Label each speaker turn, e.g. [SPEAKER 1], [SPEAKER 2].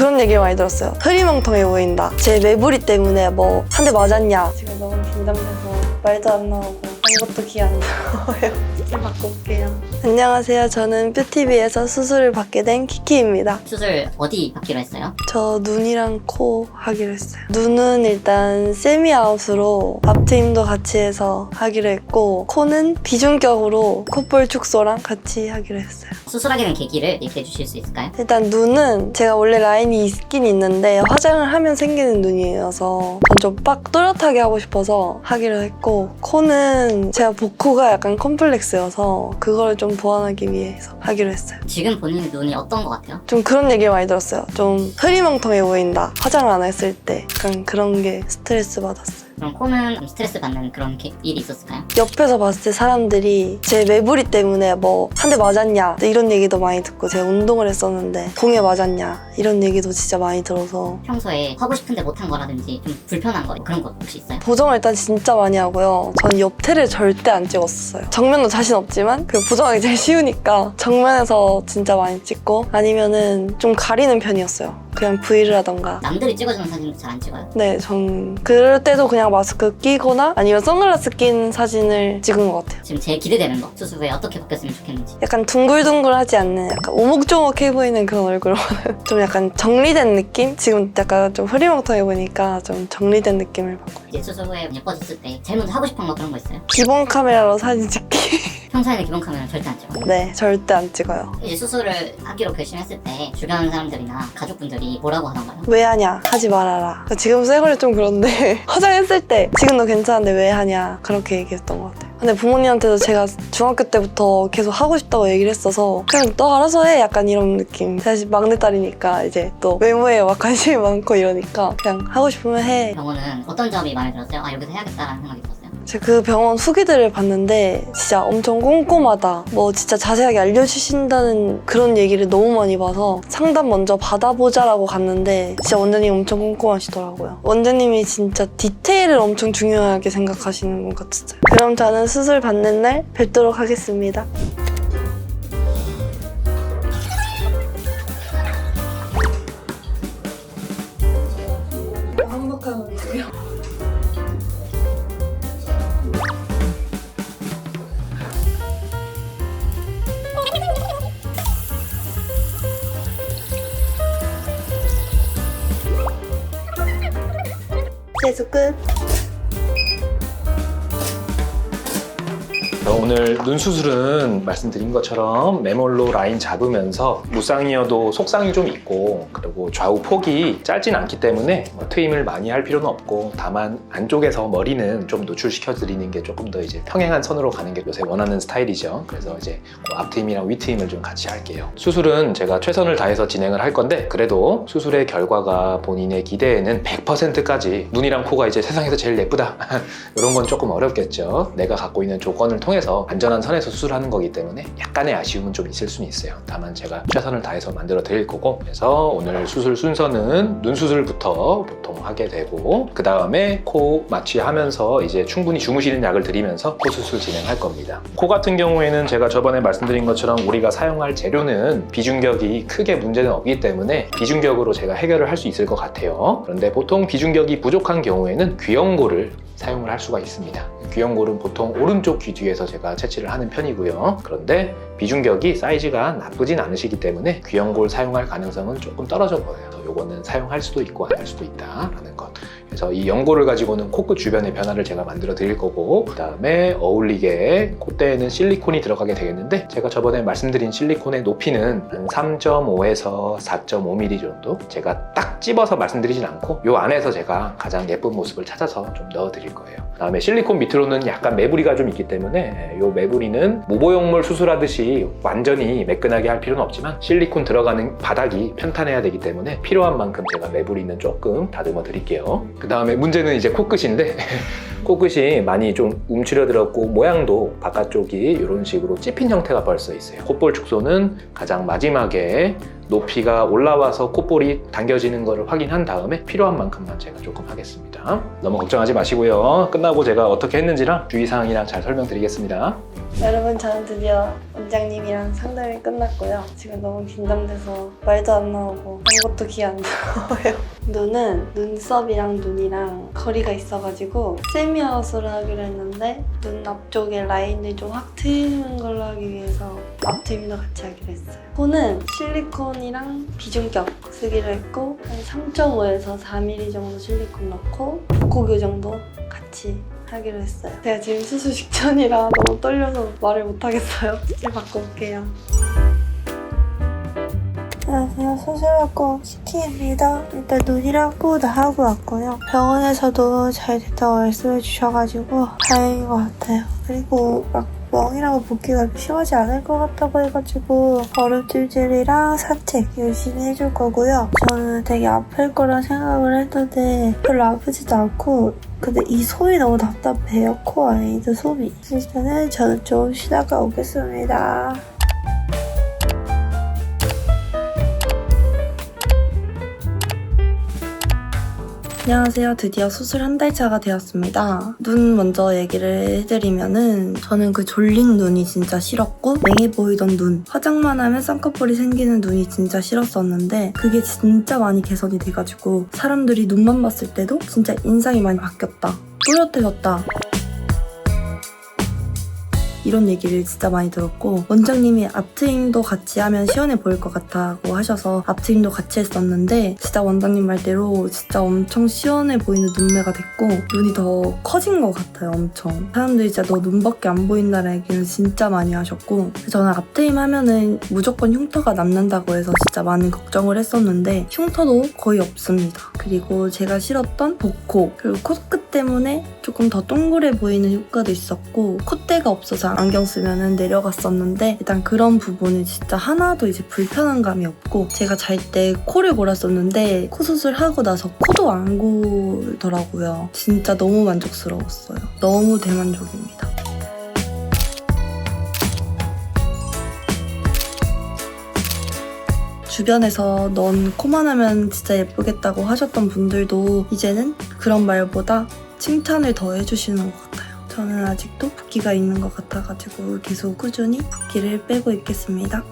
[SPEAKER 1] 그런 얘기를 많이 들었어요. 흐리멍텅해 보인다. 제 매부리 때문에 뭐 한 대 맞았냐. 지금 너무 긴장돼서 말도 안 나오고 아무것도 기억 안 나와요. 술 받고 올게요. 안녕하세요. 저는 뷰티비에서 수술을 받게 된 키키입니다.
[SPEAKER 2] 수술 어디 받기로 했어요?
[SPEAKER 1] 저 눈이랑 코 하기로 했어요. 눈은 일단 세미아웃으로 앞트임도 같이 해서 하기로 했고 코는 비중격으로 콧볼 축소랑 같이 하기로 했어요.
[SPEAKER 2] 수술하게 된 계기를 얘기해 주실 수 있을까요?
[SPEAKER 1] 일단 눈은 제가 원래 라인이 있긴 있는데 화장을 하면 생기는 눈이어서 좀빡 또렷하게 하고 싶어서 하기로 했고 코는 제가 복코가 약간 컴플렉스여서 그걸 좀 보완하기 위해서 하기로 했어요.
[SPEAKER 2] 지금 본인 눈이 어떤 것 같아요?
[SPEAKER 1] 좀 그런 얘기 많이 들었어요. 좀 흐리멍텅해 보인다. 화장을 안 했을 때 약간 그런 게 스트레스 받았어요.
[SPEAKER 2] 그럼 코는 좀 스트레스 받는 그런 게- 일이 있었을까요?
[SPEAKER 1] 옆에서 봤을 때 사람들이 제 매부리 때문에 뭐 한 대 맞았냐 이런 얘기도 많이 듣고 제가 운동을 했었는데 공에 맞았냐 이런 얘기도 진짜 많이 들어서
[SPEAKER 2] 평소에 하고 싶은데 못한 거라든지 좀 불편한 거 그런 거 혹시 있어요?
[SPEAKER 1] 보정을 일단 진짜 많이 하고요. 저는 옆태를 절대 안 찍었어요. 정면도 자신 없지만 그 보정하기 제일 쉬우니까 정면에서 진짜 많이 찍고 아니면은 좀 가리는 편이었어요. 그냥 V를 하던가.
[SPEAKER 2] 남들이 찍어주는 사진도 잘안 찍어요?
[SPEAKER 1] 네, 전 그럴 때도 그냥 마스크 끼거나 아니면 선글라스 낀 사진을 찍은 것 같아요.
[SPEAKER 2] 지금 제일 기대되는 거 수술 후에 어떻게 바뀌었으면 좋겠는지
[SPEAKER 1] 약간 둥글둥글하지 않는 약간 오목조목해 보이는 그런 얼굴로 좀 약간 정리된 느낌? 지금 약간 좀 흐리멍텅해 보니까 좀 정리된 느낌을 받고
[SPEAKER 2] 이제 수술 후에 예뻐졌을 때 제일 먼저 하고 싶은 거 그런 거 있어요?
[SPEAKER 1] 기본 카메라로 사진 찍기
[SPEAKER 2] 평소에는 기본 카메라 절대 안 찍어요.
[SPEAKER 1] 네 절대 안 찍어요.
[SPEAKER 2] 이제 수술을 하기로 결심했을 때 주변 사람들이나 가족분들이 뭐라고 하던가요?
[SPEAKER 1] 왜 하냐? 하지 말아라. 지금 쇠거리 좀 그런데 화장했을 때 지금도 괜찮은데 왜 하냐? 그렇게 얘기했던 것 같아요. 근데 부모님한테도 제가 중학교 때부터 계속 하고 싶다고 얘기를 했어서 그냥 너 알아서 해! 약간 이런 느낌. 사실 막내딸이니까 이제 또 외모에 막 관심이 많고 이러니까 그냥 하고 싶으면 해.
[SPEAKER 2] 병원은 어떤 점이 마음에 들었어요? 아 여기서 해야겠다라는 생각이?
[SPEAKER 1] 제가 그 병원 후기들을 봤는데 진짜 엄청 꼼꼼하다. 뭐 진짜 자세하게 알려주신다는 그런 얘기를 너무 많이 봐서 상담 먼저 받아보자라고 갔는데 진짜 원장님 엄청 꼼꼼하시더라고요. 원장님이 진짜 디테일을 엄청 중요하게 생각하시는 것 같았어요. 그럼 저는 수술 받는 날 뵙도록 하겠습니다. 세수 끝.
[SPEAKER 3] 어, 오늘 눈 수술은 말씀드린 것처럼 매몰로 라인 잡으면서 무쌍이어도 속쌍이 좀 있고 그리고 좌우 폭이 짧진 않기 때문에 뭐 트임을 많이 할 필요는 없고 다만 안쪽에서 머리는 좀 노출시켜 드리는 게 조금 더 이제 평행한 선으로 가는 게 요새 원하는 스타일이죠. 그래서 이제 그 앞트임이랑 윗트임을 좀 같이 할게요. 수술은 제가 최선을 다해서 진행을 할 건데 그래도 수술의 결과가 본인의 기대에는 100%까지 눈이랑 코가 이제 세상에서 제일 예쁘다 이런 건 조금 어렵겠죠. 내가 갖고 있는 조건을 통해 서 안전한 선에서 수술하는 거기 때문에 약간의 아쉬움은 좀 있을 수는 있어요. 다만 제가 최선을 다해서 만들어 드릴 거고 그래서 오늘 수술 순서는 눈 수술부터 보통 하게 되고 그 다음에 코 마취하면서 이제 충분히 주무시는 약을 드리면서 코 수술 진행할 겁니다. 코 같은 경우에는 제가 저번에 말씀드린 것처럼 우리가 사용할 재료는 비중격이 크게 문제는 없기 때문에 비중격으로 제가 해결을 할 수 있을 것 같아요. 그런데 보통 비중격이 부족한 경우에는 귀형고를 사용을 할 수가 있습니다. 귀형골은 보통 오른쪽 귀 뒤에서 제가 채취를 하는 편이고요. 그런데 비중격이 사이즈가 나쁘진 않으시기 때문에 귀형골 사용할 가능성은 조금 떨어져 보여요. 요거는 사용할 수도 있고 안 할 수도 있다라는 것. 그래서 이 연고를 가지고는 코끝 주변의 변화를 제가 만들어 드릴 거고 그 다음에 어울리게 콧대에는 실리콘이 들어가게 되겠는데 제가 저번에 말씀드린 실리콘의 높이는 한 3.5에서 4.5mm 정도 제가 딱 집어서 말씀드리진 않고 요 안에서 제가 가장 예쁜 모습을 찾아서 좀 넣어 드릴 거예요 그 다음에 실리콘 밑으로는 약간 매부리가 좀 있기 때문에 요 매부리는 모보형물 수술하듯이 완전히 매끈하게 할 필요는 없지만 실리콘 들어가는 바닥이 편탄해야 되기 때문에 필요한 만큼 제가 매부리는 조금 다듬어 드릴게요 그 다음에 문제는 이제 코끝인데 코끝이 많이 좀 움츠려들었고 모양도 바깥쪽이 이런 식으로 찝힌 형태가 벌써 있어요. 콧볼 축소는 가장 마지막에 높이가 올라와서 콧볼이 당겨지는 것을 확인한 다음에 필요한 만큼만 제가 조금 하겠습니다. 너무 걱정하지 마시고요. 끝나고 제가 어떻게 했는지랑 주의사항이랑 잘 설명드리겠습니다.
[SPEAKER 1] 여러분 저는 드디어 원장님이랑 상담이 끝났고요. 지금 너무 긴장돼서 말도 안 나오고 아무것도 기억 안 나와요. 눈은 눈썹이랑 눈이랑 거리가 있어가지고 세미아웃을 하기로 했는데 눈 앞쪽에 라인을 좀 확 트이는 걸로 하기 위해서 앞트임도 같이 하기로 했어요. 코는 실리콘이랑 비중격 쓰기로 했고 한 3.5에서 4mm 정도 실리콘 넣고 코 교정도 같이 하기로 했어요. 제가 지금 수술 직전이라 너무 떨려서 말을 못하겠어요. 이제 바꿔볼게요. 안녕하세요. 수술하고 시티입니다. 일단 눈이랑 코 다 하고 왔고요. 병원에서도 잘 됐다고 말씀해 주셔가지고 다행인 것 같아요. 그리고 막 멍이라고 붓기가 심하지 않을 것 같다고 해가지고 얼음찜질이랑 산책 열심히 해줄 거고요. 저는 되게 아플 거라 생각을 했는데 별로 아프지도 않고 근데 이 솜이 너무 답답해요. 코 안에 있는 솜이. 일단은 저는 좀 쉬다가 오겠습니다. 안녕하세요. 드디어 수술 한 달 차가 되었습니다. 눈 먼저 얘기를 해드리면은 저는 그 졸린 눈이 진짜 싫었고 맹해 보이던 눈, 화장만 하면 쌍꺼풀이 생기는 눈이 진짜 싫었었는데 그게 진짜 많이 개선이 돼가지고 사람들이 눈만 봤을 때도 진짜 인상이 많이 바뀌었다. 또렷해졌다. 이런 얘기를 진짜 많이 들었고 원장님이 앞트임도 같이 하면 시원해 보일 것 같다고 하셔서 앞트임도 같이 했었는데 진짜 원장님 말대로 진짜 엄청 시원해 보이는 눈매가 됐고 눈이 더 커진 것 같아요 엄청. 사람들이 진짜 너 눈밖에 안 보인다는 얘기는 진짜 많이 하셨고 저는 앞트임 하면은 무조건 흉터가 남는다고 해서 진짜 많은 걱정을 했었는데 흉터도 거의 없습니다. 그리고 제가 싫었던 복코 그리고 코끝 때문에 조금 더 동그래 보이는 효과도 있었고 콧대가 없어서 안경 쓰면 내려갔었는데 일단 그런 부분이 진짜 하나도 이제 불편한 감이 없고 제가 잘 때 코를 골았었는데 코 수술하고 나서 코도 안 골더라고요. 진짜 너무 만족스러웠어요. 너무 대만족입니다. 주변에서 넌 코만 하면 진짜 예쁘겠다고 하셨던 분들도 이제는 그런 말보다 칭찬을 더 해주시는 것 같아요. 저는 아직도 붓기가 있는 것 같아가지고 계속 꾸준히 붓기를 빼고 있겠습니다.